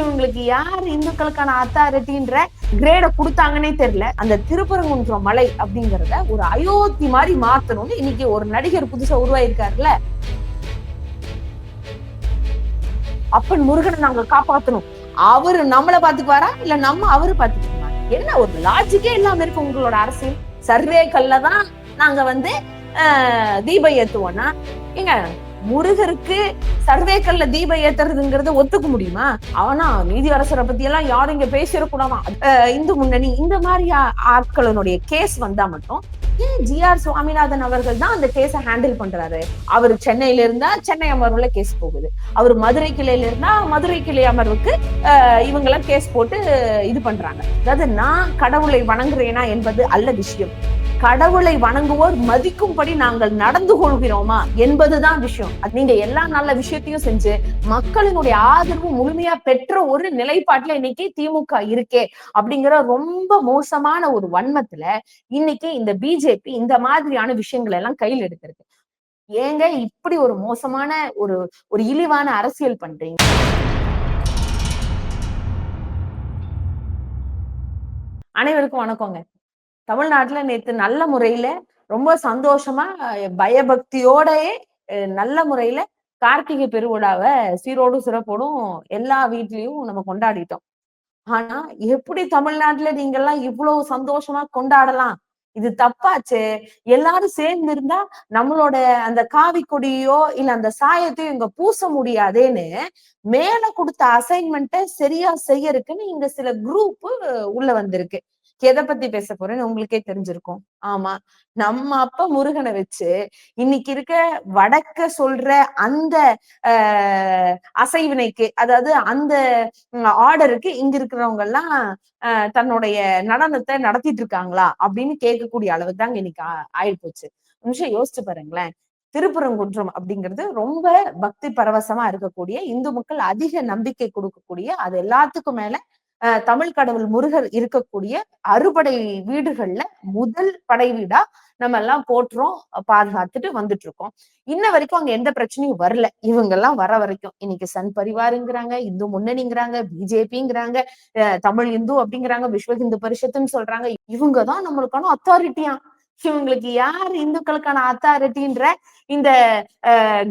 இவங்களுக்கு யார் இந்துக்களுக்கான அத்தாரிட்டின்ற கிரேட கொடுத்தாங்கன்னே தெரியல. அந்த திருப்பரங்குன்றம் மலை அப்படிங்கறத ஒரு அயோத்தி மாதிரி மாத்தணும்னு இன்னைக்கு ஒரு நடிகர் புதுசா உருவாயிருக்காருல்ல. அப்பன் முருகனை நாங்க காப்பாத்தணும். அவரு நம்மளை பாத்துக்குவாரா இல்ல நம்ம அவரு பாத்துக்குவாரா என்ன ஒரு லாஜிக்கே இல்லாம இருக்கு உங்களோட அரசியல். சர்வே கல்ல தான் நாங்க வந்து ஆஹ், தீபம் ஏத்துவோம்னா எங்க முருகருக்கு சர்வேக்கல்ல தீபம் ஏத்துறதுங்கிறத ஒத்துக்க முடியுமா? அவனா நீதி அரசரை பத்தி எல்லாம் யாரும் இங்க பேசிடக்கூடாதான் இந்து முன்னணி இந்த மாதிரி ஆட்களினுடைய கேஸ் வந்தா மட்டும் ஏன் ஜி ஆர் சுவாமிநாதன் அவர்கள் தான் அந்த கேஸை ஹேண்டில் பண்றாரு. அவர் சென்னையில இருந்தா சென்னை அமர்வுல கேஸ் போகுது. அவர் மதுரை கிளையில இருந்தா மதுரை கிளை அமர்வுக்கு அஹ், இவங்கெல்லாம் கேஸ் போட்டு இது பண்றாங்க. அதாவது நான் கடவுளை வணங்குறேனா என்பது அல்ல விஷயம். கடவுளை வணங்குவோர் மதிக்கும்படி நாங்கள் நடந்து கொள்கிறோமா என்பதுதான் விஷயம். நீங்க எல்லா நல்ல விஷயத்தையும் செஞ்சு மக்களினுடைய ஆதரவு முழுமையா பெற்ற ஒரு நிலைப்பாட்டுல இன்னைக்கு திமுக இருக்கே அப்படிங்கிற ரொம்ப மோசமான ஒரு வன்மத்துல இன்னைக்கு இந்த பிஜேபி இந்த மாதிரியான விஷயங்கள் எல்லாம் கையில் எடுத்திருக்கு. ஏங்க இப்படி ஒரு மோசமான ஒரு ஒரு இழிவான அரசியல் பண்றீங்க? அனைவருக்கும் வணக்கங்க. தமிழ்நாட்டுல நேத்து நல்ல முறையில ரொம்ப சந்தோஷமா பயபக்தியோடயே அஹ், நல்ல முறையில கார்த்திகை பெருவிழாவை சீரோடும் சிறப்போடும் எல்லா வீட்லயும் நம்ம கொண்டாடிட்டோம். ஆனா எப்படி தமிழ்நாட்டுல நீங்க எல்லாம் இவ்வளவு சந்தோஷமா கொண்டாடலாம்? இது தப்பாச்சே? எல்லாரும் சேர்ந்து இருந்தா நம்மளோட அந்த காவி கொடியோ இல்ல அந்த சாயத்தையோ இங்க பூச முடியாதேன்னு மேல கொடுத்த அசைன்மெண்ட்டை சரியா செய்யறதுக்குன்னு இங்க சில குரூப் உள்ள வந்திருக்கு. எதை பத்தி பேச போறேன்னு உங்களுக்கே தெரிஞ்சிருக்கும். ஆமா நம்ம அப்பா முருகனை வச்சு இன்னைக்கு இருக்க வடக்க சொல்ற அந்த ஆஹ் அசைவினைக்கு அதாவது அந்த ஆர்டருக்கு இங்க இருக்கிறவங்க எல்லாம் தன்னுடைய நடனத்தை நடத்திட்டு இருக்காங்களா? அப்படின்னு கேட்கக்கூடிய அளவுக்கு தாங்க இன்னைக்கு ஆயிடுச்சு நிமிஷம் யோசிச்சு பாருங்களேன். திருப்பரங்குன்றம் அப்படிங்கிறது ரொம்ப பக்தி பரவசமா இருக்கக்கூடிய இந்து மக்கள் அதிக நம்பிக்கை கொடுக்கக்கூடிய அது எல்லாத்துக்கும் மேல தமிழ் கடவுள் முருகர் இருக்கக்கூடிய அறுபடை வீடுகள்ல முதல் படை வீடா நம்ம எல்லாம் போட்டுறோம் பாதுகாத்துட்டு வந்துட்டு இருக்கோம் இன்ன வரைக்கும் அங்க எந்த பிரச்சனையும் வரல. இவங்க எல்லாம் வர வரைக்கும் இன்னைக்கு சன் பரிவாருங்கிறாங்க இந்து முன்னணிங்கிறாங்க பிஜேபிங்கிறாங்க தமிழ் இந்து அப்படிங்கிறாங்க விஸ்வ இந்து பரிஷத்துன்னு சொல்றாங்க. இவங்கதான் நம்மளுக்கான அத்தாரிட்டியா இவங்களுக்கு யார் இந்துக்களுக்கான அத்தாரிட்டின்ற இந்த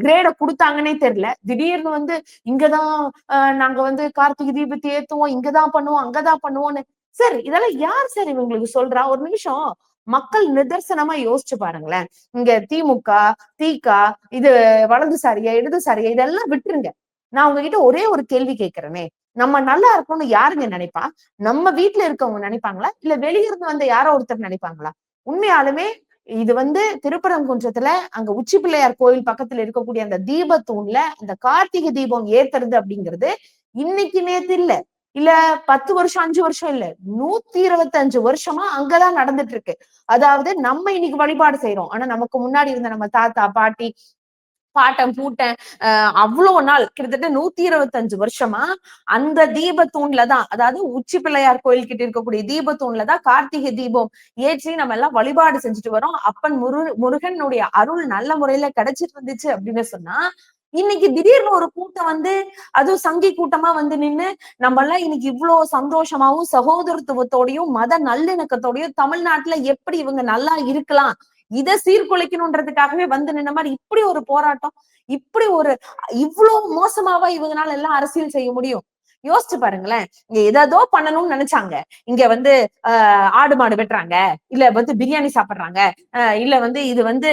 கிரேட கொடுத்தாங்கன்னே தெரியல. திடீர்னு வந்து இங்கதான் ஆஹ் நாங்க வந்து கார்த்திகை தீபத்தை ஏத்துவோம் இங்கதான் பண்ணுவோம் அங்கதான் பண்ணுவோம்னு. சார் இதெல்லாம் யார் சார் இவங்களுக்கு சொல்றா? ஒரு நிமிஷம். மக்கள் நிதர்சனமா யோசிச்சு பாருங்களேன். இங்க திமுக தீகா இது வலதுசாரியா இடதுசாரியா இதெல்லாம் விட்டுருங்க. நான் உங்ககிட்ட ஒரே ஒரு கேள்வி கேட்கிறேனே. நம்ம நல்லா இருக்கணும்னு யாருங்க நினைப்பா? நம்ம வீட்டுல இருக்கவங்க நினைப்பாங்களா? இல்ல வெளியிருந்து வந்த யாரோ ஒருத்தர் நினைப்பாங்களா? உண்மையாலுமே இது வந்து திருப்பரங்குன்றத்துல அங்க உச்சி பிள்ளையார் கோயில் பக்கத்துல இருக்கக்கூடிய அந்த தீபத்தூண்ல அந்த கார்த்திகை தீபம் ஏத்துறது அப்படிங்கிறது இன்னைக்கு நேத்து இல்ல. இல்ல பத்து வருஷம் அஞ்சு வருஷம் இல்ல. நூத்தி இருபத்தி அஞ்சு வருஷமா அங்கதான் நடந்துட்டு இருக்கு. அதாவது நம்ம இன்னைக்கு வழிபாடு செய்யறோம் ஆனா நமக்கு முன்னாடி இருந்த நம்ம தாத்தா பாட்டி பாட்டன் பூட்டேன். அவ்வளோ அவ்வளவு நாள் கிட்டத்தட்ட நூத்தி இருபத்தஞ்சு வருஷமா அந்த தீபத்தூண்ல தான் அதாவது உச்சி பிள்ளையார் கோயில் கிட்ட இருக்கக்கூடிய தீபத்தூண்ல தான் கார்த்திகை தீபம் ஏற்றி நம்ம எல்லாம் வழிபாடு செஞ்சுட்டு வரோம். அப்பன் முரு முருகனுடைய அருள் நல்ல முறையில கிடைச்சிட்டு இருந்துச்சு அப்படின்னு சொன்னா இன்னைக்கு திடீர்னு ஒரு கூட்டம் வந்து அதுவும் சங்கி கூட்டமா வந்து நின்னு நம்ம எல்லாம் இன்னைக்கு இவ்வளவு சந்தோஷமாவும் சகோதரத்துவத்தோடையும் மத நல்லிணக்கத்தோடையும் தமிழ்நாட்டுல எப்படி இவங்க நல்லா இருக்கலாம் இதை சீர்குலைக்கணும்ன்றதுக்காகவே வந்து நின்ன மாதிரி இப்படி ஒரு போராட்டம் இப்படி ஒரு இவ்வளவு மோசமாவா இவங்கனால எல்லாம் அரசியல் செய்ய முடியும்? யோசிச்சு பாருங்களேன். இங்க ஏதோ பண்ணணும்னு நினைச்சாங்க. இங்க வந்து ஆடு மாடு வெட்டுறாங்க. இல்ல வந்து பிரியாணி சாப்பிடுறாங்க. இல்ல வந்து இது வந்து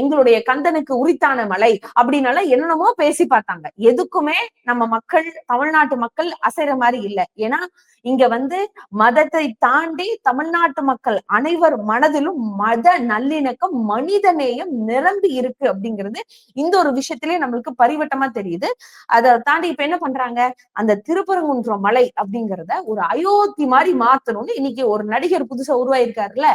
எங்களுடைய கந்தனுக்கு உரித்தான மலை அப்படின்னால என்னென்னமோ பேசி பார்த்தாங்க. எதுக்குமே நம்ம மக்கள் தமிழ்நாட்டு மக்கள் அசைற மாதிரி இல்லை. ஏன்னா இங்க வந்து மதத்தை தாண்டி தமிழ்நாட்டு மக்கள் அனைவர் மனதிலும் மத நல்லிணக்கம் மனிதநேயம் நிரம்பி இருக்கு அப்படிங்கிறது இந்த ஒரு விஷயத்திலே நம்மளுக்கு பரிவட்டமா தெரியுது. அதை தாண்டி இப்ப என்ன பண்றாங்க? அந்த திரு திருப்பரங்குன்றம் மலை அப்படிங்கிறத ஒரு அயோத்தி மாதிரி மாத்தணும்னு இன்னைக்கு ஒரு நடிகர் புதுசா உருவாயிருக்காருல்ல?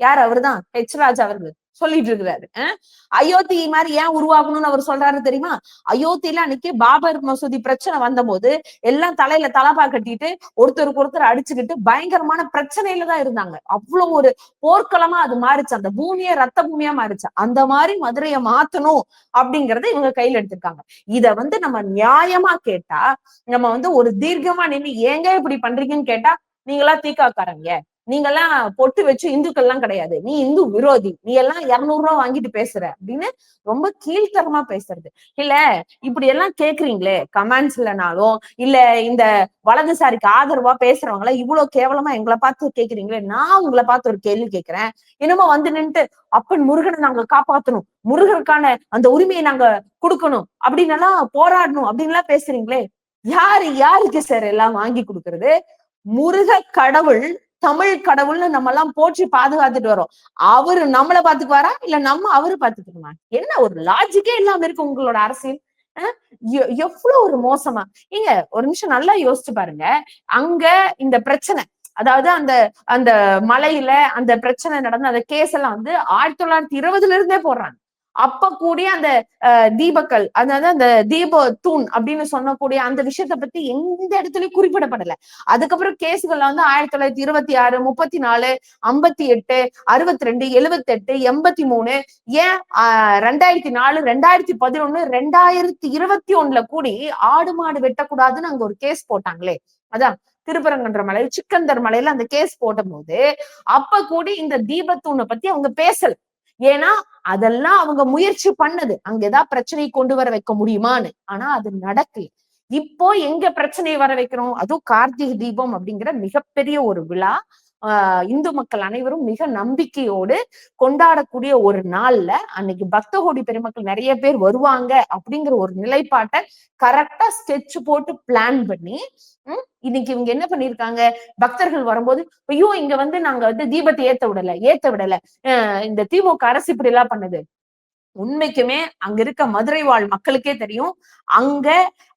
யார் அவர்தான்? ஹெச் ராஜா அவர்கள். சொல்லிட்டு இருக்கிறாரு அஹ் அயோத்தி மாதிரி ஏன் உருவாகணும்னு அவர் சொல்றாரு தெரியுமா? அயோத்தியில அன்னைக்கு பாபர் மசூதி பிரச்சனை வந்தபோது எல்லாம் தலையில தலப்பா கட்டிட்டு ஒருத்தருக்கு ஒருத்தர் அடிச்சுக்கிட்டு பயங்கரமான பிரச்சனையில தான் இருந்தாங்க. அவ்வளவு ஒரு போர்க்களமா அது மாறிச்சு. அந்த பூமியே ரத்த பூமியா மாறிச்சு. அந்த மாதிரி மதுரையை மாத்தணும் அப்படிங்கறத இவங்க கையில எடுத்திருக்காங்க. இத வந்து நம்ம நியாயமா கேட்டா நம்ம வந்து ஒரு தீர்க்கமா நின்று ஏங்க இப்படி பண்றீங்கன்னு கேட்டா நீங்களா தீக்காக்காரங்க. நீங்கெல்லாம் பொட்டு வச்சு இந்துக்கள் எல்லாம் கிடையாது. நீ இந்து விரோதி. நீ எல்லாம் இருநூறு ரூபா வாங்கிட்டு பேசுற அப்படின்னு ரொம்ப கீழ்த்தரமா பேசுறது. இல்ல இப்படி எல்லாம் கேக்குறீங்களே கமெண்ட்ஸ்லனாலும் இல்ல இந்த வலதுசாரிக்கு ஆதரவா பேசுறவங்கள இவ்வளவு கேவலமா எங்களை பார்த்து கேக்குறீங்களே நான் உங்களை பார்த்து ஒரு கேள்வி கேட்கிறேன் என்னமோ வந்து நின்னுட்டு அப்பன் முருகனை நாங்க காப்பாத்தணும். முருகனுக்கான அந்த உரிமையை நாங்க கொடுக்கணும். அப்படின்னு எல்லாம் போராடணும். அப்படின்னு எல்லாம் பேசுறீங்களே யாரு யாருக்கு சார் எல்லாம் வாங்கி கொடுக்கறது? முருக கடவுள் தமிழ் கடவுள்னு நம்ம எல்லாம் போற்றி பாதுகாத்துட்டு வரோம். அவரு நம்மள பாத்துக்குவாரா இல்ல நம்ம அவரு பாத்துக்கணுமா என்ன ஒரு லாஜிக்கே இல்லாம இருக்கு உங்களோட அரசியல்? எவ்வளவு ஒரு மோசமா? ஏங்க ஒரு நிமிஷம் நல்லா யோசிச்சு பாருங்க. அங்க இந்த பிரச்சனை அதாவது அந்த அந்த மலையில அந்த பிரச்சனை நடந்த அந்த கேஸ் எல்லாம் வந்து ஆயிரத்தி தொள்ளாயிரத்தி இருபதுல இருந்தே போடுறாங்க. அப்ப கூடிய அந்த அஹ், தீபக்கல் அதாவது அந்த தீப தூண் அப்படின்னு சொன்னக்கூடிய அந்த விஷயத்த பத்தி எந்த இடத்துலயும் குறிப்பிடப்படல. அதுக்கப்புறம் கேஸுகள்ல வந்து ஆயிரத்தி தொள்ளாயிரத்தி இருபத்தி ஆறு முப்பத்தி நாலு ஐம்பத்தி எட்டு அறுபத்தி ரெண்டு எழுபத்தி எட்டு எண்பத்தி மூணு ஏன் ஆஹ், ரெண்டாயிரத்தி நாலு ரெண்டாயிரத்தி பதினொன்னு ரெண்டாயிரத்தி இருபத்தி ஒண்ணுல கூடி ஆடு மாடு வெட்டக்கூடாதுன்னு அங்க ஒரு கேஸ் போட்டாங்களே. அதான் திருப்பரங்குன்ற மலை சிக்கந்தர் மலையில அந்த கேஸ் போட்ட போது அப்ப கூடி இந்த தீபத்தூணை பத்தி அவங்க பேசல. ஏன்னா அதெல்லாம் அவங்க முயற்சி பண்ணது. அங்க ஏதாவது பிரச்சனை கொண்டு வர வைக்க முடியுமான்னு. ஆனா அது நடக்கல. இப்போ எங்க பிரச்சனையை வர வைக்கிறோம்? அதுவும் கார்த்திகை தீபம் அப்படிங்கிற மிகப்பெரிய ஒரு விழா. இந்து மக்கள் அனைவரும் மிக நம்பிக்கையோடு கொண்டாடக்கூடிய ஒரு நாள்ல அன்னைக்கு பக்த கோடி பெருமக்கள் நிறைய பேர் வருவாங்க அப்படிங்கிற ஒரு நிலைப்பாட்டை கரெக்டா ஸ்கெட்ச் போட்டு பிளான் பண்ணி உம், இன்னைக்கு இவங்க என்ன பண்ணிருக்காங்க பக்தர்கள் வரும்போது ஐயோ இங்க வந்து நாங்க வந்து தீபத்தை ஏத்த விடல ஏத்த விடல. இந்த திமுக அரசு இப்படி எல்லாம் பண்ணுது. உண்மைக்குமே அங்க இருக்க மதுரை வாழ் மக்களுக்கே தெரியும். அங்க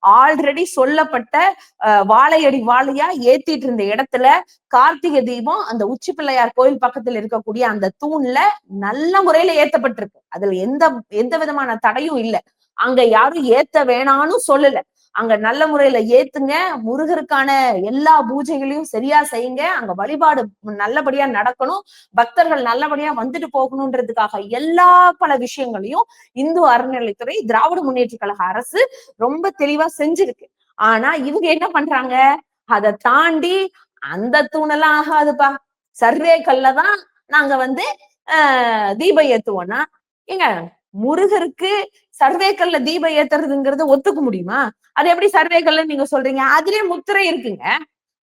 ஆல்ரெடி சொல்லப்பட்ட அஹ், வாழையடி வாழையா ஏத்திட்டு இருந்த இடத்துல கார்த்திகை தீபம் அந்த உச்சி பிள்ளையார் கோயில் பக்கத்துல இருக்கக்கூடிய அந்த தூண்ல நல்ல முறையில ஏத்தப்பட்டிருக்கு. அதுல எந்த எந்த விதமான தடையும் இல்ல. அங்க யாரும் ஏத்த வேணாம்னு சொல்லல. அங்க நல்ல முறையில ஏத்துங்க. முருகருக்கான எல்லா பூஜைகளையும் சரியா செய்யுங்க. அங்க வழிபாடு நல்லபடியா நடக்கணும். பக்தர்கள் நல்லபடியா வந்துட்டு போகணும்ன்றதுக்காக எல்லா பல விஷயங்களையும் இந்து அறநிலைத்துறை திராவிட முன்னேற்ற கழக அரசு ரொம்ப தெளிவா செஞ்சிருக்கு. ஆனா இவங்க என்ன பண்றாங்க? அதை தாண்டி அந்த தூணெல்லாம் ஆகாதுப்பா. சர்வே கல்ல தான் நாங்க வந்து ஆஹ் தீபம் ஏத்துவோம்னா ஏங்க முருகருக்கு சர்வே கல்ல தீபம் ஏத்துறதுங்கிறது ஒத்துக்க முடியுமா? அது எப்படி சர்வே நீங்க சொல்றீங்க? அதுலயே முத்திரை இருக்குங்க.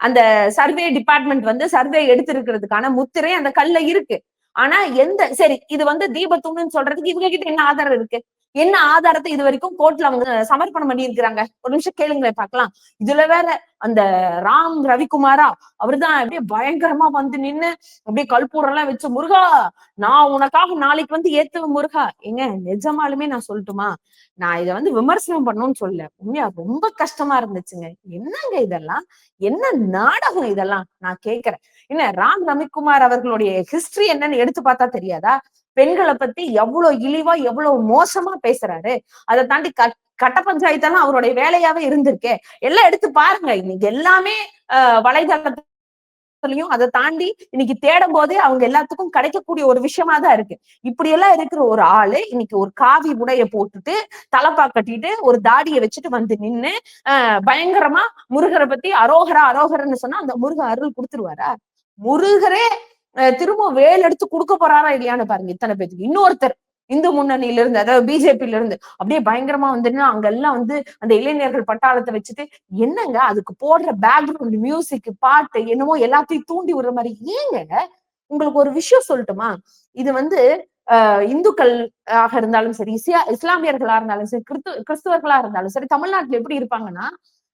அந்த சர்வே டிபார்ட்மெண்ட் வந்து சர்வே எடுத்திருக்கிறதுக்கான முத்திரை அந்த கல்ல இருக்கு. ஆனா எந்த சரி இது வந்து தீபத்தூண்னு சொல்றதுக்கு இவங்க கிட்ட என்ன ஆதாரம் இருக்கு? என்ன ஆதாரத்தை இது வரைக்கும் கோர்ட்ல அவங்க சமர்ப்பணம் பண்ணி இருக்கிறாங்க ஒரு நிமிஷம் கேளுங்களேன் பார்க்கலாம். இதுல வேற அந்த ராம் ரவிக்குமாரா? அவர்தான் அப்படியே பயங்கரமா வந்து நின்னு அப்படியே கல்பூரம் எல்லாம் வச்சு முருகா நான் உனக்காக நாளைக்கு வந்து ஏத்துவேன் முருகா. ஏங்க நிஜமாலுமே நான் சொல்லட்டுமா? நான் இதை வந்து விமர்சனம் பண்ணணும்னு சொல்ல உண்மையா ரொம்ப கஷ்டமா இருந்துச்சுங்க. என்னங்க இதெல்லாம்? என்ன நாடகம் இதெல்லாம்? நான் கேட்கிறேன் என்ன ராம் ரவிக்குமார் அவர்களுடைய ஹிஸ்டரி என்னன்னு எடுத்து பார்த்தா தெரியாதா? பெண்களை பத்தி எவ்வளவு இழிவா எவ்வளவு மோசமா பேசுறாரு அதை தாண்டி கட் கட்ட பஞ்சாயத்தெல்லாம் அவருடைய வேலையாவே இருந்திருக்கே. எல்லாம் எடுத்து பாருங்க இன்னைக்கு எல்லாமே ஆஹ் வலைதளத்துலயும் அதை தாண்டி இன்னைக்கு தேடும் போதே அவங்க எல்லாத்துக்கும் கிடைக்கக்கூடிய ஒரு விஷயமா தான் இருக்கு. இப்படி எல்லாம் இருக்கிற ஒரு ஆளு இன்னைக்கு ஒரு காவி உடைய போட்டுட்டு தலப்பா கட்டிட்டு ஒரு தாடியை வச்சுட்டு வந்து நின்னு ஆஹ் பயங்கரமா முருகரை பத்தி அரோகரா அரோகரன்னு சொன்னா அந்த முருக அருள் கொடுத்துருவாரா? முருகரே திரும்ப வேல் எடுத்து கொடுக்க போறாரா இல்லையான்னு பாருங்க இத்தனை பேத்துக்கு. இன்னொருத்தர் இந்து முன்னணியில இருந்து அதாவது பிஜேபியில இருந்து அப்படியே பயங்கரமா வந்துன்னா அங்க எல்லாம் வந்து அந்த இளைஞர்கள் பட்டாளத்தை வச்சுட்டு என்னங்க அதுக்கு போடுற பேக்ரவுண்ட் மியூசிக் பாட்டு என்னமோ எல்லாத்தையும் தூண்டி விடுற மாதிரி ஏங்க? உங்களுக்கு ஒரு விஷயம் சொல்லட்டுமா? இது வந்து ஆஹ் இந்துக்கள் ஆக இருந்தாலும் சரி இஸ்லாமியர்களா இருந்தாலும் சரி கிறிஸ்து கிறிஸ்துவர்களா இருந்தாலும் சரி தமிழ்நாட்டுல எப்படி இருப்பாங்கன்னா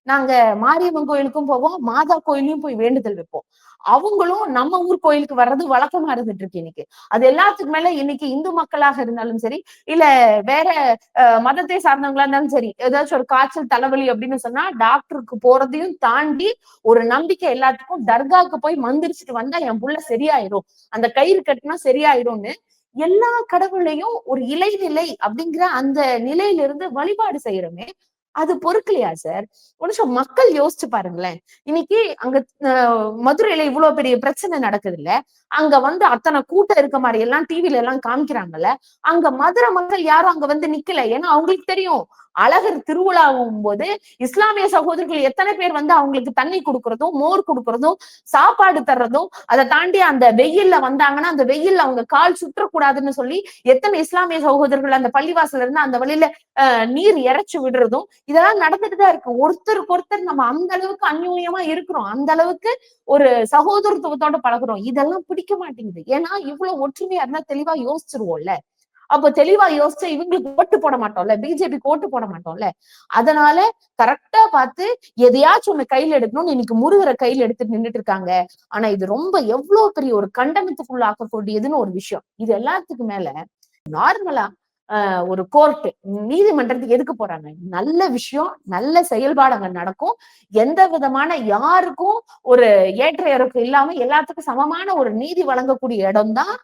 நாங்க மாரியம்மன் கோயிலுக்கும் போவோம் மாதா கோயிலையும் போய் வேண்டுதல் வைப்போம். அவங்களும் நம்ம ஊர் கோயிலுக்கு வர்றது வழக்கமா இருந்துட்டு இருக்கு இன்னைக்கு. அது எல்லாத்துக்கு மேல இன்னைக்கு இந்து மக்களாக இருந்தாலும் சரி இல்ல வேற அஹ், மதத்தை சார்ந்தவங்களா இருந்தாலும் சரி ஏதாச்சும் ஒரு காய்ச்சல் தலைவலி அப்படின்னு சொன்னா டாக்டருக்கு போறதையும் தாண்டி ஒரு நம்பிக்கை எல்லாத்துக்கும் தர்காவுக்கு போய் மந்திரிச்சுட்டு வந்தா என் புள்ள சரியாயிரும். அந்த கயிறு கட்டினா சரியாயிரும்னு எல்லா கடவுளையும் ஒரு இலைநிலை அப்படிங்கிற அந்த நிலையிலிருந்து வழிபாடு செய்யறோமே அது பொறுக்கலையா சார்? ஒரு நிமிஷம் மக்கள் யோசிச்சு பாருங்களேன். இன்னைக்கு அங்க அஹ், மதுரையில இவ்வளவு பெரிய பிரச்சனை நடக்குது இல்ல அங்க வந்து அத்தனை கூட்டம் இருக்க மாதிரி எல்லாம் டிவில எல்லாம் காமிக்கிறாங்கல்ல? அங்க மதுரை மக்கள் யாரும் அங்க வந்து நிக்கல? ஏன்னா அவங்களுக்கு தெரியும். அழகர் திருவிழாவும் போது இஸ்லாமிய சகோதரர்கள் எத்தனை பேர் வந்து அவங்களுக்கு தண்ணி கொடுக்கறதும் மோர் கொடுக்கறதும் சாப்பாடு தர்றதும் அதை தாண்டி அந்த வெயில்ல வந்தாங்கன்னா அந்த வெயில்ல அவங்க கால் சுற்றக்கூடாதுன்னு சொல்லி எத்தனை இஸ்லாமிய சகோதரர்கள் அந்த பள்ளிவாசல்ல இருந்து அந்த வழியில அஹ், நீர் இறைச்சு விடுறதும் இதெல்லாம் நடந்துட்டு தான் இருக்கு. ஒருத்தருக்கு ஒருத்தர் நம்ம அந்த அளவுக்கு அந்யூன்யமா இருக்கிறோம். அந்த அளவுக்கு ஒரு சகோதரத்துவத்தோட பழகுறோம். இதெல்லாம் பிடிக்க மாட்டேங்குது. ஏன்னா இவ்வளவு ஒற்றுமையா இருந்தா தெளிவா யோசிச்சிருவோம்ல. அப்ப தெளிவா யோசிச்சு இவங்களுக்கு ஓட்டு போட மாட்டோம்ல பிஜேபிக்கு ஓட்டு போட மாட்டோம்ல. அதனால கரெக்டா பார்த்து எதையாச்சும் ஒண்ணு கையில எடுக்கணும்னு இன்னைக்கு முருகரை கையில எடுத்து நின்னுட்டு இருக்காங்க. ஆனா இது ரொம்ப எவ்வளவு பெரிய ஒரு கண்டனத்துக்குள்ள ஆக்கக்கூடியதுன்னு ஒரு விஷயம். இது எல்லாத்துக்கு மேல நார்மலா ஒரு கோர்ட் நீதிமன்றத்துக்கு எதுக்கு போறாங்க? நல்ல விஷயம் நல்ல செயல்பாடு அங்க நடக்கும். எந்த விதமான யாருக்கும் ஒரு ஏற்ற இறக்கம் இல்லாம எல்லாத்துக்கும் சமமான ஒரு நீதி வழங்கக்கூடிய இடம் தான்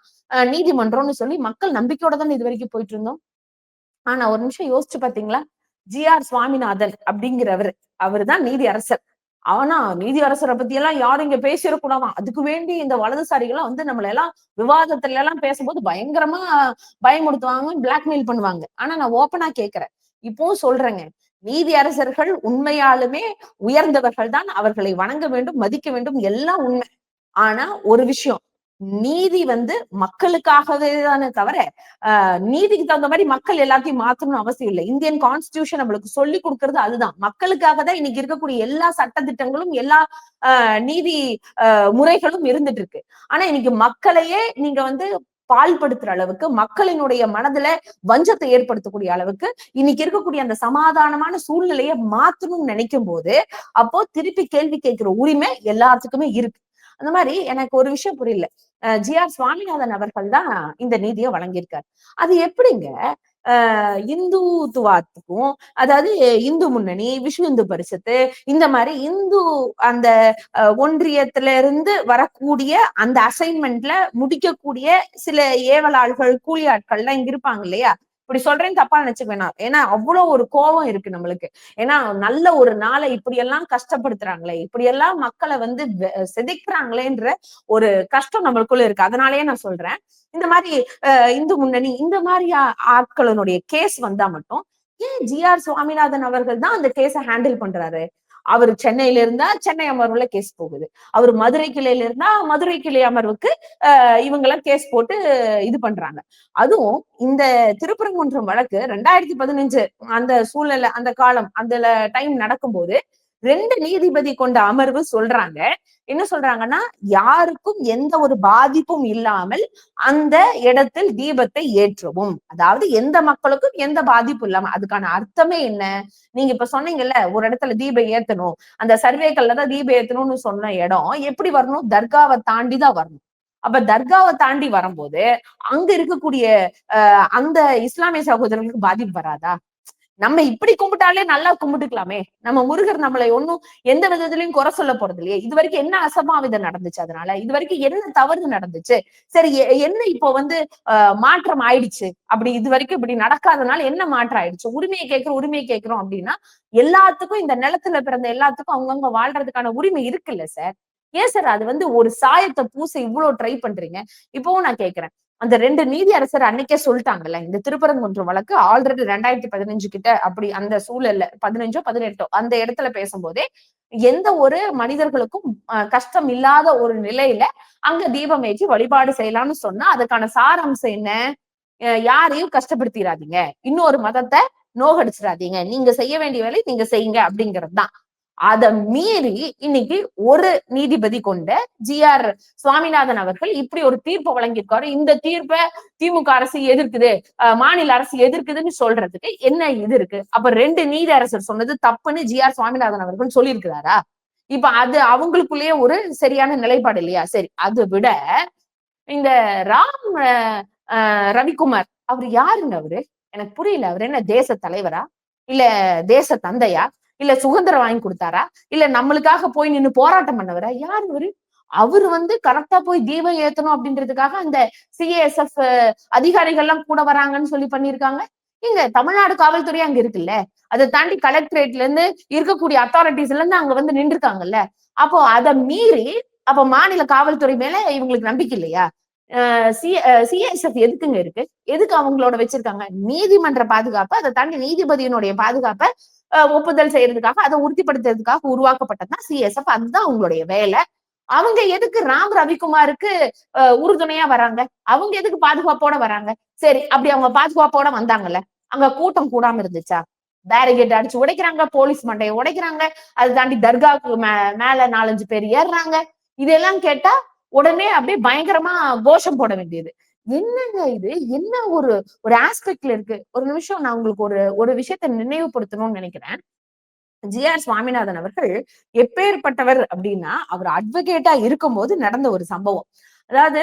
நீதிமன்றம்னு சொல்லி மக்கள் நம்பிக்கையோட தான் இது வரைக்கும் போயிட்டு இருந்தோம். ஆனா ஒரு நிமிஷம் யோசிச்சு பாத்தீங்களா? ஜி ஆர் சுவாமிநாதன் அப்படிங்கிறவர். அவர்தான் நீதி அரசர். ஆனா நீதி அரசரை பத்தி எல்லாம் யாரும் இங்க பேசிடக்கூடாதான் அதுக்கு வேண்டி இந்த வலதுசாரிகள்லாம் வந்து நம்மள எல்லாம் விவாதத்துல எல்லாம் பேசும்போது பயங்கரமா பயமுடுத்துவாங்க பிளாக்மெயில் பண்ணுவாங்க. ஆனா நான் ஓப்பனா கேக்குறேன் இப்பவும் சொல்றேங்க. நீதி அரசர்கள் உண்மையாலுமே உயர்ந்தவர்கள் தான் அவர்களை வணங்க வேண்டும் மதிக்க வேண்டும். எல்லாம் உண்மை. ஆனா ஒரு விஷயம். நீதி வந்து மக்களுக்காகவே தானே தவிர ஆஹ் நீதிக்கு தகுந்த மாதிரி மக்கள் எல்லாத்தையும் மாத்தணும்னு அவசியம் இல்லை. இந்தியன் கான்ஸ்டிடியூஷன் நம்மளுக்கு சொல்லி கொடுக்கறது அதுதான். மக்களுக்காக தான் இன்னைக்கு இருக்கக்கூடிய எல்லா சட்டத்திட்டங்களும் எல்லா ஆஹ் நீதி முறைகளும் இருந்துட்டு இருக்கு ஆனா இன்னைக்கு மக்களையே நீங்க வந்து பால்படுத்துற அளவுக்கு மக்களினுடைய மனதுல வஞ்சத்தை ஏற்படுத்தக்கூடிய அளவுக்கு இன்னைக்கு இருக்கக்கூடிய அந்த சமாதானமான சூழ்நிலையை மாத்தணும்னு நினைக்கும் போது அப்போ திருப்பி கேள்வி கேட்கிற உரிமை எல்லாத்துக்குமே இருக்கு. அந்த மாதிரி எனக்கு ஒரு விஷயம் புரியல. ஜி ஆர் சுவாமிநாதன் அவர்கள் தான் இந்த நீதியை வழங்கியிருக்காரு. அது எப்படிங்க? ஆஹ் இந்துத்துவாத்துக்கும் அதாவது இந்து முன்னணி விஸ்வ இந்து பரிசத்து இந்த மாதிரி இந்து அந்த அஹ், ஒன்றியத்துல இருந்து வரக்கூடிய அந்த அசைன்மெண்ட்ல முடிக்கக்கூடிய சில ஏவலாள்கள் கூலி ஆட்கள்லாம் இங்க இருப்பாங்க இல்லையா? இப்படி சொல்றேன்னு தப்பா நினைச்சுக்க வேணாம். ஏன்னா அவ்வளவு ஒரு கோபம் இருக்கு நம்மளுக்கு. ஏன்னா நல்ல ஒரு நாளை இப்படி எல்லாம் கஷ்டப்படுத்துறாங்களே இப்படி எல்லாம் மக்களை வந்து செதுக்குறாங்களேன்ற ஒரு கஷ்டம் நம்மளுக்குள்ள இருக்கு. அதனாலயே நான் சொல்றேன். இந்த மாதிரி இந்து முன்னணி இந்த மாதிரி ஆட்களினுடைய கேஸ் வந்தா மட்டும் ஏன் ஜி ஆர் சுவாமிநாதன் அவர்கள் தான் அந்த கேஸை ஹேண்டில் பண்றாரு? அவர் சென்னையில இருந்தா சென்னை அமர்வுல கேஸ் போகுது. அவர் மதுரை கிளையில இருந்தா மதுரை கிளை அமர்வுக்கு இவங்கெல்லாம் கேஸ் போட்டு இது பண்றாங்க. அதுவும் இந்த திருப்பரங்குன்றம் வழக்கு ரெண்டாயிரத்தி பதினஞ்சு அந்த சூழ்நிலை அந்த காலம் அந்த டைம் நடக்கும்போது ரெண்டு நீதிபதி கொண்ட அமர்வு சொல்றாங்க. என்ன சொல்றாங்கன்னா யாருக்கும் எந்த ஒரு பாதிப்பும் இல்லாமல் அந்த இடத்தில் தீபத்தை ஏற்றவும். அதாவது எந்த மக்களுக்கும் எந்த பாதிப்பும் இல்லாம அதுக்கான அர்த்தமே என்ன? நீங்க இப்ப சொன்னீங்கல்ல ஒரு இடத்துல தீபம் ஏத்தணும். அந்த சர்வேக்கள்ல தான் தீபம் ஏத்தணும்னு சொன்ன இடம். எப்படி வரணும்? தர்காவை தாண்டி தான் வரணும். அப்ப தர்காவை தாண்டி வரும்போது அங்க இருக்கக்கூடிய அஹ், அந்த இஸ்லாமிய சகோதரர்களுக்கு பாதிப்பு வராதா? நம்ம இப்படி கும்பிட்டாலே நல்லா கும்பிட்டுக்கலாமே. நம்ம முருகர் நம்மளை ஒண்ணும் எந்த விதத்திலையும் குறை சொல்ல போறது இல்லையே. இது வரைக்கும் என்ன அசம்பாவிதம் நடந்துச்சு அதனால? இது வரைக்கும் என்ன தவறு நடந்துச்சு? சரி என்ன இப்போ வந்து ஆஹ், மாற்றம் ஆயிடுச்சு? அப்படி இது வரைக்கும் இப்படி நடக்காதனால என்ன மாற்றம் ஆயிடுச்சு? உரிமையை கேட்கிறோம் உரிமையை கேட்கிறோம் அப்படின்னா எல்லாத்துக்கும் இந்த நிலத்துல பிறந்த எல்லாத்துக்கும் அவங்கவுங்க வாழ்றதுக்கான உரிமை இருக்குல்ல சார் ஏன் சார் அது வந்து ஒரு சாயத்தை பூச இவ்வளவு ட்ரை பண்றீங்க? இப்பவும் நான் கேக்குறேன் அந்த ரெண்டு நீதி அரசர் அன்னைக்கே சொல்லிட்டாங்கல்ல இந்த திருப்பரங்குன்றம் வழக்கு ஆல்ரெடி ரெண்டாயிரத்தி பதினஞ்சு கிட்ட அப்படி அந்த சூழல்ல பதினஞ்சோ பதினெட்டோ அந்த இடத்துல பேசும்போதே எந்த ஒரு மனிதர்களுக்கும் அஹ், கஷ்டம் இல்லாத ஒரு நிலையில அங்க தீபம் ஏற்றி வழிபாடு செய்யலாம்னு சொன்னா அதுக்கான சாராம்சம் என்ன? யாரையும் கஷ்டப்படுத்திடாதீங்க இன்னொரு மதத்தை நோகடிச்சிடாதீங்க நீங்க செய்ய வேண்டிய வேலை நீங்க செய்யுங்க அப்படிங்கிறது தான் அத மீறி இன்னைக்கு ஒரு நீதிபதி கொண்ட ஜி ஆர் சுவாமிநாதன் அவர்கள் இப்படி ஒரு தீர்ப்பை வழங்கியிருக்காரு. இந்த தீர்ப்பை திமுக அரசு எதிர்க்குது மாநில அரசு எதிர்க்குதுன்னு சொல்றதுக்கு என்ன இது இருக்கு? அப்ப ரெண்டு நீதி அரசர் சொன்னது தப்புன்னு ஜி ஆர் சுவாமிநாதன் அவர்கள் சொல்லியிருக்கிறாரா? இப்ப அது அவங்களுக்குள்ளேயே ஒரு சரியான நிலைப்பாடு இல்லையா? சரி அதை விட இந்த ராம் ரவிக்குமார் அவர் யாருங்க அவரு? எனக்கு புரியல அவர் என்ன தேச தலைவரா? இல்ல தேச தந்தையா? இல்ல சுதந்திரம் வாங்கி கொடுத்தாரா? இல்ல நம்மளுக்காக போய் நின்னு போராட்டம் பண்ணவரா? யார் இவரு? அவர் வந்து கரெக்டா போய் தீபம் ஏத்தணும் அப்படின்றதுக்காக அந்த சிஏஎஸ்எஃப் அதிகாரிகள் எல்லாம் கூட வராங்கன்னு சொல்லி பண்ணிருக்காங்க இங்க தமிழ்நாடு காவல்துறை அங்க இருக்குல்ல? அதை தாண்டி கலெக்டரேட்ல இருந்து இருக்கக்கூடிய அத்தாரிட்டிஸ்ல இருந்து அங்க வந்து நின்றுருக்காங்கல்ல? அப்போ அதை மீறி அப்ப மாநில காவல்துறை மேல இவங்களுக்கு நம்பிக்கை இல்லையா? சிஎஸ்எஃப் எதுக்குங்க இருக்கு? எதுக்கு அவங்களோட வச்சிருக்காங்க? நீதிமன்ற பாதுகாப்பு அதை தாண்டி நீதிபதியினுடைய பாதுகாப்பை ஒப்புதல் செய்யறதுக்காக அதை உறுதிப்படுத்துறதுக்காக உருவாக்கப்பட்டதுதான் சிஎஸ்எஃப் அதுதான் அவங்களுடைய வேலை. அவங்க எதுக்கு ராம் ரவிக்குமாருக்கு உறுதுணையா வராங்க? அவங்க எதுக்கு பாதுகாப்போட வராங்க? சரி அப்படி அவங்க பாதுகாப்போட வந்தாங்கல்ல அங்க கூட்டம் கூடாம இருந்துச்சா? பேரிகேட் அடிச்சு உடைக்கிறாங்க போலீஸ் மண்டையை உடைக்கிறாங்க அதை தாண்டி தர்காவுக்கு மே மேல நாலஞ்சு பேர் ஏறுறாங்க. இதெல்லாம் கேட்டா உடனே அப்படியே பயங்கரமா கோஷம் போட வேண்டியது. என்னங்க இது? என்ன ஒரு ஒரு ஆஸ்பெக்ட்ல இருக்கு? ஒரு நிமிஷம் நான் உங்களுக்கு ஒரு ஒரு விஷயத்த நினைவுபடுத்தணும்னு நினைக்கிறேன். ஜி ஆர் சுவாமிநாதன் அவர்கள் எப்பேற்பட்டவர் அப்படின்னா அவர் அட்வொகேட்டா இருக்கும்போது நடந்த ஒரு சம்பவம். அதாவது